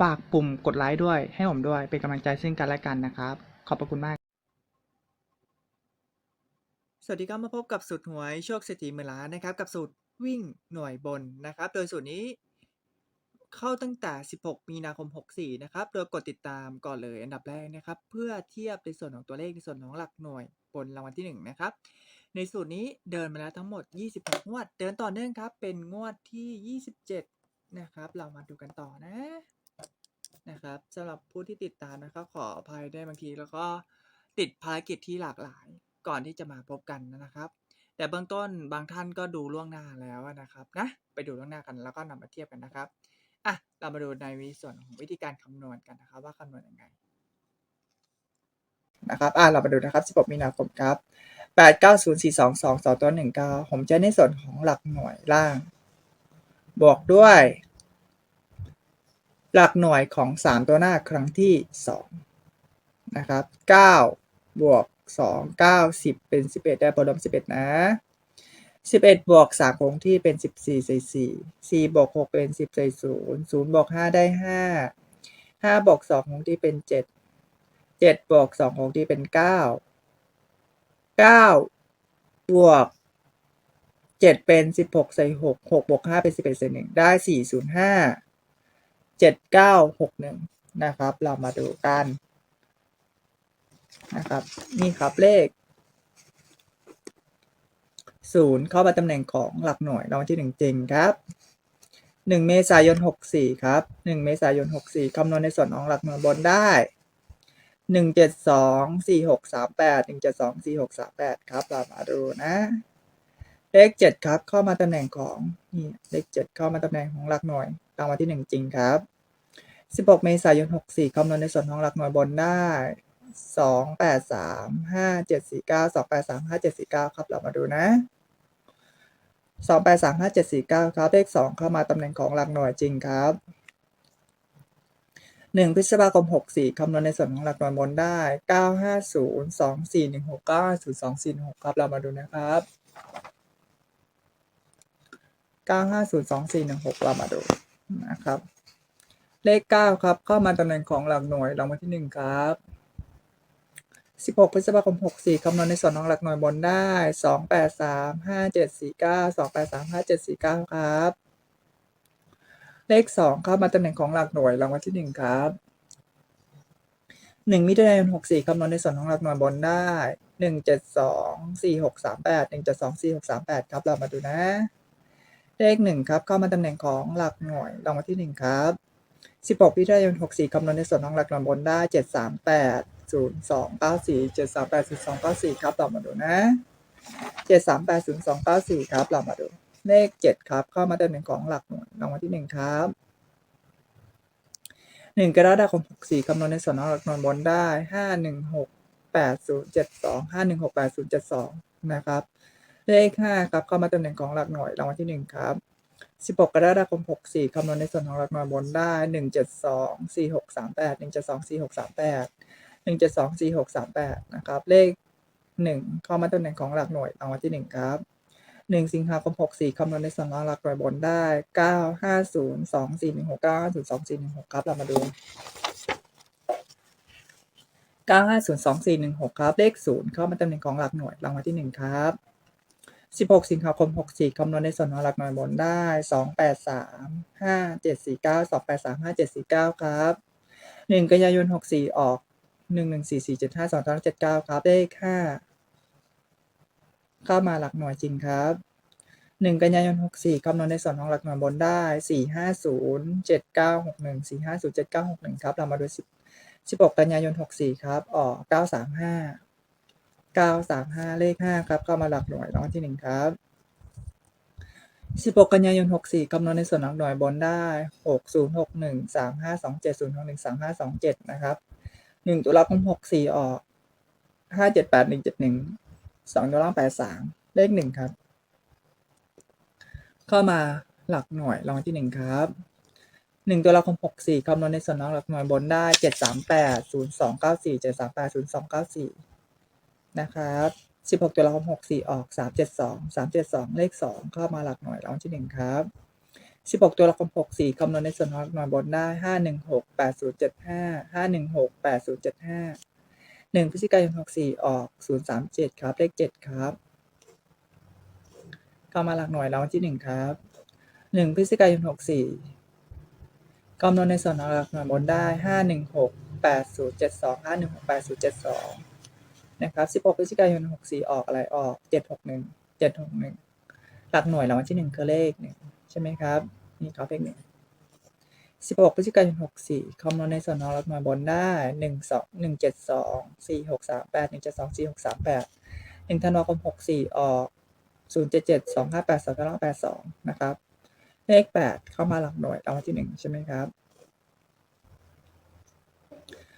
ฝากปุ่มกดไลค์ด้วย ให้ผมด้วย เป็นกำลังใจซึ่งกันและกันนะครับ ขอบพระคุณมาก สวัสดีครับมาพบกับสูตรหวยโชคเศรษฐีหมื่นล้านนะครับ กับสูตรวิ่งหน่วยบนนะครับ โดยสูตรนี้เข้าตั้งแต่ 16 มีนาคม 64 นะครับ โดยกดติดตามก่อนเลยอันดับแรกนะครับ เพื่อเทียบในส่วนของตัวเลขในส่วนของหลักหน่วยบนรางวัลที่ 1 นะครับ ในสูตรนี้เดินมาแล้วทั้งหมด 26 งวด เดินต่อเนื่องครับ เป็นงวดที่ 27 นะครับ เรามาดูกันต่อนะ นะครับสำหรับผู้ที่ติดตามนะครับขออภัยได้วยบางทีแล้วก็ติดภารกิจที่หลากหลายก่อนที่จะมาพบกันนะครับ แต่เบื้องต้นบางท่านก็ดูล่วงหน้าแล้วนะครับนะไปดูล่วงหน้ากันแล้วก็นำมาเทียบกันนะครับอะเรามาดูในส่วนของวิธีการคำนวณกันนะครับ ว่าคำนวณยังไงนะครับอะเรามาดูนะครับ16มีนาคมครับ8 9 0 4 2 2 2ตัว19 ผมจะในส่วนของหลักหน่วยล่าง บวกด้วย หลักหน่วยของ 3 ตัวหน้าครั้งที่2นะครับ9บวก2 9 10 เป็น 11 ได้ผลรวม11 นะ 11 บวก 3 คงที่เป็น 14ใส่4 4บวก 6 เป็น 10ใส่0 0บวก 5 ได้ 5 5บวก2คงที่เป็น 7 7บวก2คงที่เป็น 9 9 บวก 7 เป็น 16ใส่6 6บวก 5 เป็น 11ใส่1ได้ 405 เจ็ดเก้าหกหนึ่งนะครับ เรามาดูกันนะครับ นี่ครับเลขศูนย์เข้ามาตำแหน่งของหลักหน่วยรางวัลที่หนึ่งจริงครับหนึ่งเมษายนหกสี่ครับหนึ่งเมษายนหกสี่คำนวณในส่วนของหลักหน่วยบนได้หนึ่งเจ็ดสองสี่หกสามแปดหนึ่งเจ็ดสองสี่หกสามแปดครับเรามาดูนะ เลขเจ็ดครับเข้ามาตำแหน่งของนี่เลขเจ็ดเข้ามาตำแหน่งของหลักหน่วยรางวัลที่หนึ่งจริงครับ 16 เมษายน 64 คำนวณในส่วนของหลักหน่วยบนได้ 2 8 3 5 7 4 9 2 8 3 5 7 4 9 ครับ เรามาดูนะ 2 8 3 5 7 4 9 ครับ เลข 2 เข้ามาตำแหน่งของหลักหน่วยจริงครับ 1 พฤษภาคม 64 คำนวณในส่วนของหลักหน่วยบนได้ 950 2416 950 2416 ครับ เรามาดูนะครับ 950 2416 เรามาดูนะครับ เลขเก้าครับ เข้ามาตำแหน่งของหลักหน่วยรางวัลที่หนึ่งครับสิบหกพฤษภาคมหกสี่คำนวณในส่วนของหลักหน่วยบนได้สองแปดสามห้าเจ็ดสี่เก้าสองแปดสามห้าเจ็ดสี่เก้าครับ เลขสองเข้ามาตำแหน่งของหลักหน่วยรางวัลที่หนึ่งครับหนึ่งมิถุนายนหกสี่คำนวณในส่วนของหลักหน่วยบนได้หนึ่งเจ็ดสองสี่หกสามแปดหนึ่งเจ็ดสองสี่หกสามแปดครับ เรามาดูนะ เลขหนึ่งครับ เข้ามาตำแหน่งของหลักหน่วยรางวัลที่หนึ่งครับ 16พิทยน64คำนวณในส่วนของหลักหน่วยบนได้ 738 0294 738 0294 ครับเรามาดูนะ 738 0294 ครับเรามาดู เลข7ครับเข้ามาตำแหน่งของหลักหน่วยรางวัลที่1ครับ1กรกฎาคม64คำนวณในส่วนของหลักหน่วยบนได้516 8072 516 8072นะครับเลข5ครับเข้ามาตำแหน่งของหลักหน่วยรางวัลที่1ครับ 16 กรกฎาคม 64 คำนวณในส่วนของหลักหน่วยบนได้ 172 4638 172 4638 172 4638 นะครับ เลข 1 เข้ามาตำแหน่งของหลักหน่วยรางวัลที่ 1 ครับ 1 สิงหาคม 64 คำนวณในส่วนของหลักหน่วยบนได้ 950 2416 950 2416 ครับเรามาดู 950 2416 ครับ เลข 0 เข้ามาตำแหน่งของหลักหน่วยรางวัลที่ 1 ครับ 16 สิงหาคม 64 คำนวณในส่วนของหลักหน่วยบนได้ 283 5749 283 5749 ครับ 1 กันยายน 64 ออก 114475 2379 ครับ เลข 5 เข้ามาหลักหน่วยจริงครับหนึ่งกันยายนหกสี่คำนวณในส่วนของหลักหน่วยบนได้สี่ห้าศูนย์เจ็ดเก้าหกหนึ่งสี่ห้าศูนย์เจ็ดเก้าหกหนึ่งครับ เรามาดูสิบสิบหกกันยายนหกสี่ครับ ออกเก้าสามห้า เก้าสามห้าเลขห้าครับเข้ามาหลักหน่วยรางวัลที่หนึ่งครับสิบหกกันยายนหกสี่คำนวณในส่วนหลักหน่วยบนได้หกศูนย์หกหนึ่งสามห้าสองเจ็ดศูนย์หกหนึ่งสามห้าสองเจ็ดนะครับหนึ่งตุลาคมหกสี่ออกห้าเจ็ดแปดหนึ่งเจ็ดหนึ่งสองตุลาคมแปดสามเลขหนึ่งครับ เข้ามาหลักหน่วยรางวัลที่หนึ่งครับหนึ่งตัวละครหกสี่คำนวณในส่วนน้องหลักหน่วยบนได้เจ็ดสามแปดศูนย์สองเก้าสี่เจ็ดสามแปดศูนย์สองเก้าสี่ นะครับสิบหกตัวละครหกสี่ออกสามเจ็ดสองสามเจ็ดสองเลขสองเข้ามาหลักหน่วยรางวัลที่หนึ่งครับสิบหกตัวละครหกสี่คำนวณในส่วนน้องหลักหน่วยบนได้ห้าหนึ่งหกแปดศูนย์เจ็ดห้าห้าหนึ่งหกแปดศูนย์เจ็ดห้าหนึ่งพฤศจิกายนหกสี่ออกศูนย์สามเจ็ดครับ เลขเจ็ดครับ เข้ามาหลักหน่วยรางวัลที่หนึ่งครับหนึ่งพฤศจิกายนหกสี่กำหนดในส่วนของหลักหน่วยบนได้ห้าหนึ่งหกแปดศูนย์เจ็ดสองห้าหนึ่งหกแปดศูนย์เจ็ดสอง นะครับสิบหกพฤศจิกายนหกสี่ออกอะไรออกเจ็ดหกหนึ่งเจ็ดหกหนึ่งหลักหน่วยรางวัลที่หนึ่งคือเลขหนึ่งใช่ไหมครับนี่ครับเลขหนึ่งสิบหกพฤศจิกายนหกสี่คำนวณในส่วนของหลักหน่วยบนได้หนึ่งสองหนึ่งเจ็ดสองสี่หกสามแปดหนึ่งเจ็ดสองสี่หกสามแปดหนึ่งธันวาคมหกสี่ออกศูนย์เจ็ดเจ็ดสองห้าแปดสองเก้าแปดสองนะครับเลขแปดเข้ามาหลักหน่วยรางวัลที่หนึ่งใช่ไหมครับ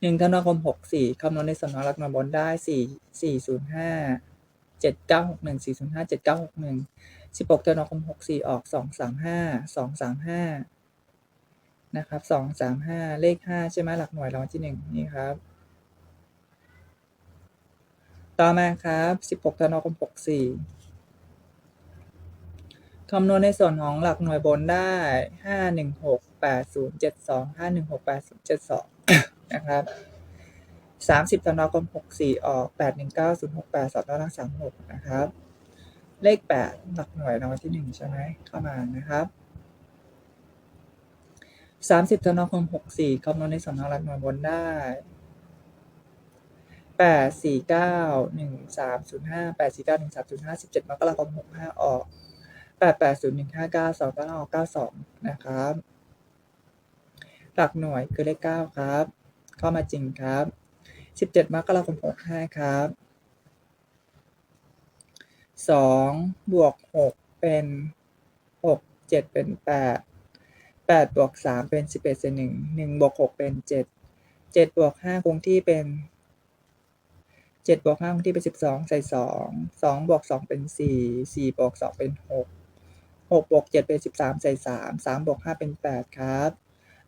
หนึ่งธันวาคมหกสี่คำนวณในส่วนของหลักหน่วยบนได้สี่สี่ศูนย์ห้าเจ็ดเก้าหกหนึ่งสี่ศูนย์ห้าเจ็ดเก้าหกหนึ่งสิบหกธันวาคมหกสี่ออกสองสามห้าสองสามห้านะครับสองสามห้าเลขห้าใช่ไหมหลักหน่วยรางวัลที่หนึ่งนี่ครับ ต่อมาครับสิบหกธันวาคมหกสี่คำนวณในส่วนของหลักหน่วยบนได้ห้าหนึ่งหกแปดศูนย์เจ็ดสองห้าหนึ่งหกแปดศูนย์เจ็ดสอง นะครับสามสิบธันวาคมหกสี่ออกแปดหนึ่งเก้าศูนย์หกแปดสองเก้าสามหกนะครับ เลขแปดหลักหน่วยรางวัลที่หนึ่งใช่ไหมเข้ามานะครับสามสิบธันวาคมหกสี่คำนวณในสนของหลักหน่วยบนได้แปดสี่เก้าหนึ่งสามศูนย์ห้าแปดสี่เก้าหนึ่งสามศูนย์ห้าสิบเจ็ดมกราคมหกห้าออกแปดแปดศูนย์หนึ่งห้าเก้าสองเก้าเก้าสองนะครับ หลักหน่วยคือเลขเก้าครับ เข้ามาจริงครับสิบเจ็ดมกราคมหกห้าครับสองบวกหกเป็นหกเจ็ดเป็นแปดแปดบวกสามเป็นสิบเอ็ดเศษหนึ่งหนึ่งบวกหกเป็นเจ็ดเจ็ดบวกห้าคงที่เป็นเจ็ดบวกห้าคงที่เป็นสิบสองใส่สองสองบวกสองเป็นสี่สี่บวกสองเป็นหกหกบวกเจ็ดเป็นสิบสามใส่สามสามบวกห้าเป็นแปดครับ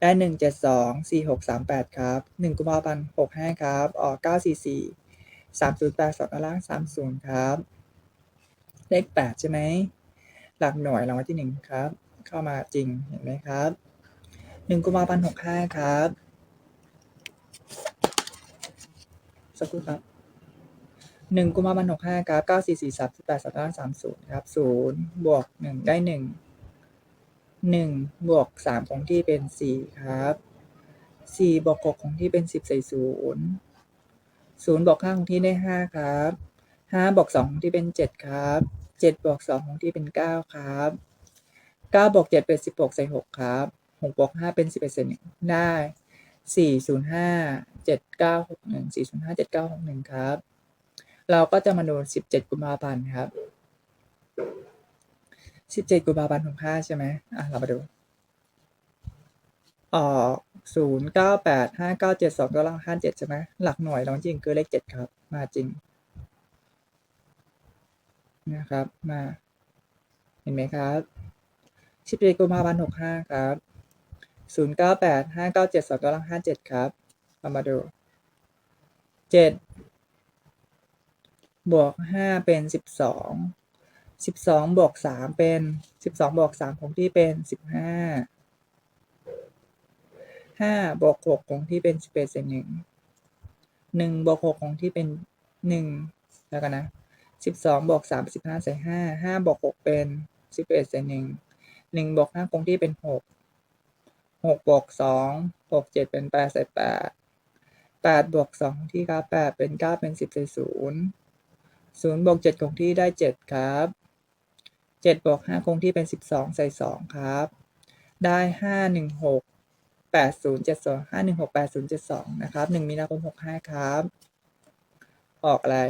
ได้หนึ่งเจ็ดสองสี่หกสามแปดครับหนึ่งกุมภาพันธ์หกห้าครับ ออกเก้าสี่สี่สามศูนย์แปดสองล่างสามศูนย์ครับ เลขแปดใช่ไหม หลักหน่วยรางวัลที่หนึ่งครับ เข้ามาจริงเห็นไหมครับหนึ่งกุมภาพันธ์หกห้าครับ สักครู่ครับหนึ่งกุมภาพันธ์หกห้าครับเก้าสี่สี่สามสิบแปดสองเก้าสามศูนย์ครับศูนย์บวกหนึ่งได้หนึ่ง หนึ่งบวกสามคงที่เป็นสี่ครับสี่บวกหกคงที่เป็นสิบใส่ศูนย์ศูนย์บวกห้าคงที่ได้ห้าครับห้าบวกสองคงที่เป็นเจ็ดครับเจ็ดบวกสองคงที่เป็นเก้าครับเก้าบวกเจ็ดเป็นสิบหกใส่หกครับหกบวกห้าเป็นสิบเอ็ดใส่หนึ่งได้สี่ศูนย์ห้าเจ็ดเก้าหกหนึ่งสี่ศูนย์ห้าเจ็ดเก้าหกหนึ่งครับ เราก็จะมาดูสิบเจ็ดกุมภาพันธ์ครับ สิบเจ็ดกุมภาพันธ์หกห้าใช่ไหมอะเรามาดูออกศูนย์เก้าแปดห้าเก้าเจ็ดสองเก้าล่างห้าเจ็ดใช่ไหมหลักหน่วยเราจริงคือเลขเจ็ดครับ มาจริงนะครับมาเห็นไหมครับสิบเจ็ดกุมภาพันธ์หกห้าครับศูนย์เก้าแปดห้าเก้าเจ็ดสองเก้าล่างห้าเจ็ดครับเรามาดูเจ็ดบวกห้าเป็นสิบสอง สิบสองบวกสามเป็นสิบสองบวกสามคงที่เป็นสิบห้าห้าบวกหกคงที่เป็นสิบเอ็ดเศษหนึ่งหนึ่งบวกหกคงที่เป็นหนึ่งแล้วกันนะสิบสองบวกสามเป็นสิบห้าใส่ห้าห้าบวกหกเป็นสิบเอ็ดใส่หนึ่งหนึ่งบวกห้าคงที่เป็นหกหกบวกสองหกเจ็ดเป็นแปดใส่แปดแปดบวกสองที่ครับแปดเป็นเก้าเป็นสิบใส่ศูนย์ศูนย์บวกเจ็ดคงที่ได้เจ็ดครับ เจ็ดบวกห้าคงที่เป็นสิบสองใส่สองครับ ได้ห้าหนึ่งหกแปดศูนย์เจ็ดสองห้าหนึ่งหกแปดศูนย์เจ็ดสองนะครับหนึ่งมีนาคมหกห้าครับ ออกอะไร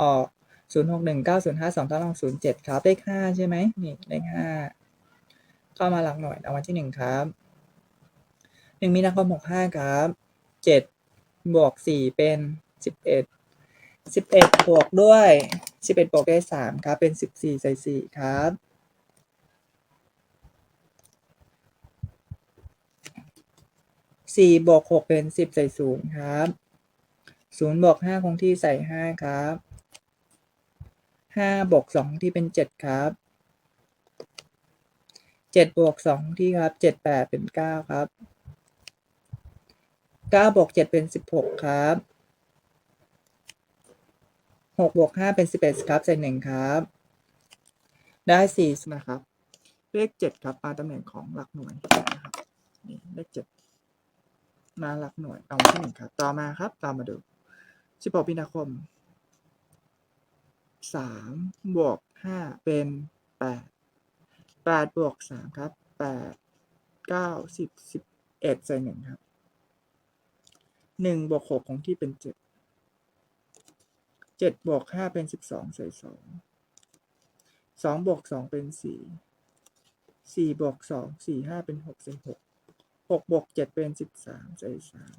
ออกศูนย์หกหนึ่งเก้าศูนย์ห้าสองเก้าลองศูนย์เจ็ดครับ เลขห้าใช่ไหมนี่ เลขห้าเข้ามาหลักหน่วยเอาวันที่หนึ่งครับหนึ่งมีนาคมหกห้าครับเจ็ดบวกสี่เป็นสิบเอ็ดสิบเอ็ดบวกด้วย สิบเอ็ดบวกได้สามครับเป็นสิบสี่ใส่สี่ครับสี่บวกหกเป็นสิบใส่ศูนย์ครับศูนย์บวกห้าคงที่ใส่ห้าครับห้าบวกสองที่เป็นเจ็ดครับเจ็ดบวกสองที่ครับเจ็ดแปดเป็นเก้าครับเก้าบวกเจ็ดเป็นสิบหกครับ หกบวกห้าเป็นสิบเอ็ดครับใส่หนึ่งครับ ได้สี่นะครับ เลขเจ็ดครับมาตำแหน่งของหลักหน่วยนะครับนี่เลขเจ็ดมาหลักหน่วยเอาที่หนึ่งครับ ต่อมาครับตามมาดูสิบหกมีนาคมสามบวกห้าเป็นแปดแปดบวกสามครับแปดเก้าสิบสิบเอ็ดใส่หนึ่งครับหนึ่งบวกหกของที่เป็นเจ็ด เจ็ดบวกห้าเป็นสิบสองใส่สองสองบวกสองเป็นสี่สี่บวกสองสี่ห้าเป็นหกใส่หกหกบวกเจ็ดเป็นสิบสามใส่สาม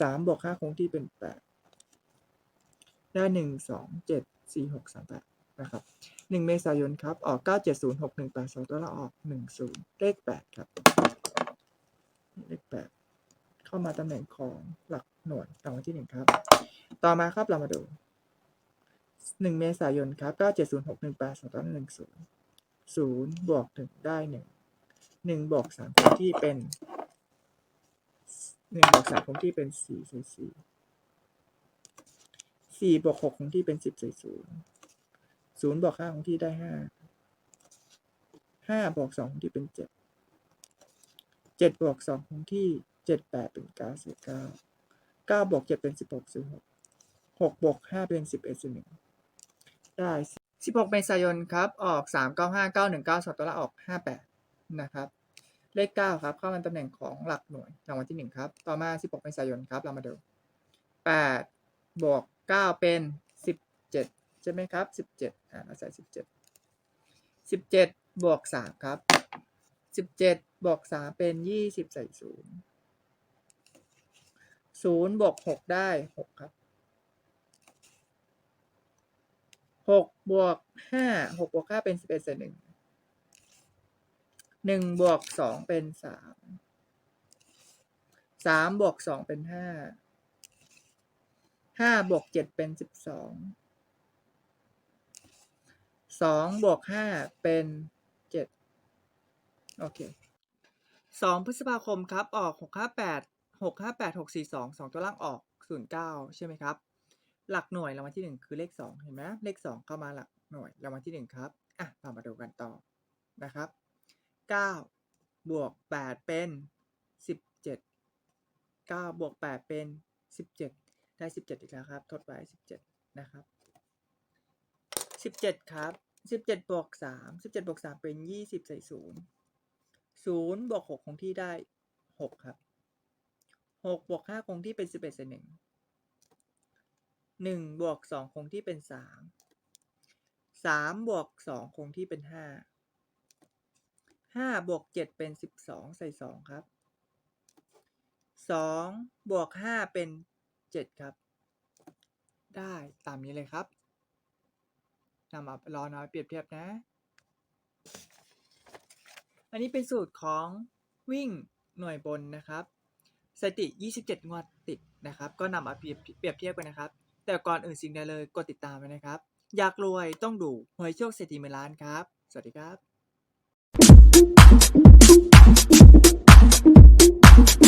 สามบวกห้าคงที่เป็นแปดได้หนึ่งสองเจ็ดสี่หกสามแปดนะครับหนึ่งเมษายนครับ ออกเก้าเจ็ดศูนย์หกหนึ่งแปดสองตัวละออกหนึ่งศูนย์เลขแปดครับ เลขแปดเข้ามาตำแหน่งของหลัก หน่วยรางวัลที่หนึ่งครับ ต่อมาครับเรามาดูหนึ่งเมษายนครับเก้าเจ็ดศูนย์หกหนึ่งแปดสองตัวละหนึ่งศูนย์ศูนย์บวกหนึ่งได้หนึ่งหนึ่งบวกสามคงที่เป็นหนึ่งบวกสามคงที่เป็นสี่ใส่สี่สี่บวกหกคงที่เป็นสิบใส่ศูนย์ศูนย์บวกห้าคงที่ได้ห้าห้าบวกสองคงที่เป็นเจ็ดเจ็ดบวกสองคงที่เจ็ดแปดเป็นเก้าใส่เก้า เก้าบวกเจ็ดเป็นสิบหกส่วนหกหกบวกห้าเป็นสิบเอ็ดส่วนหนึ่งได้สิบหกเมษายนครับออกสามเก้าห้าเก้าหนึ่งเก้าสองตัวละออกห้าแปดนะครับเลขเก้าครับเข้ามาตำแหน่งของหลักหน่วยรางวัลที่หนึ่งครับต่อมาสิบหกเมษายนครับเรามาดูแปดบวกเก้าเป็นสิบเจ็ดใช่ไหมครับสิบเจ็ดอ่าเราใส่สิบเจ็ดสิบเจ็ดบวกสามครับสิบเจ็ดบวกสามเป็นยี่สิบใส่ศูนย์ ศูนย์บวกหกได้หกครับหกบวกห้าหกบวกห้าเป็นสิบเอ็ดส่หนึ่งหนึ่งบวกสองเป็นสามสามบวกสองเป็นห้าห้าบวกเจ็ดเป็นสิบสองสองบวกห้าเป็นเจ็ดโอเคสองพฤษภาคมครับ ออกหกห้าแปด หกห้าแปดหกสี่สองสองตัวล่างออกศูนย์เก้าใช่ไหมครับ หลักหน่วยรางวัลที่หนึ่งคือเลขสองเห็นไหมเลขสองเข้ามาหลักหน่วยรางวัลที่หนึ่งครับอะเรามาดูกันต่อนะครับเก้าบวกแปดเป็นสิบเจ็ดเก้าบวกแปดเป็นสิบเจ็ดได้สิบเจ็ดอีกแล้วครับ ทดไว้สิบเจ็ดนะครับสิบเจ็ดครับสิบเจ็ดบวกสามสิบเจ็ดบวกสามเป็นยี่สิบใส่ศูนย์ศูนย์บวกหกคงที่ได้หกครับ หกบวกห้าคงที่เป็นสิบเอ็ดใส่หนึ่งหนึ่งบวกสองคงที่เป็นสามสามบวกสองคงที่เป็นห้าห้าบวกเจ็ดเป็นสิบสองใส่สองครับสองบวกห้าเป็นเจ็ดครับ ได้ตามนี้เลยครับนำมารอน้อยเปรียบเทียบนะ อันนี้เป็นสูตรของวิ่งหน่วยบนนะครับ สถิติ 27 งวดติดนะครับ ก็นำมาเปรียบเทียบกันนะครับ แต่ก่อนอื่นสิ่งใดเลยกดติดตามไว้นะครับ อยากรวยต้องดูหวยโชคเศรษฐีเมือล้านครับ สวัสดีครับ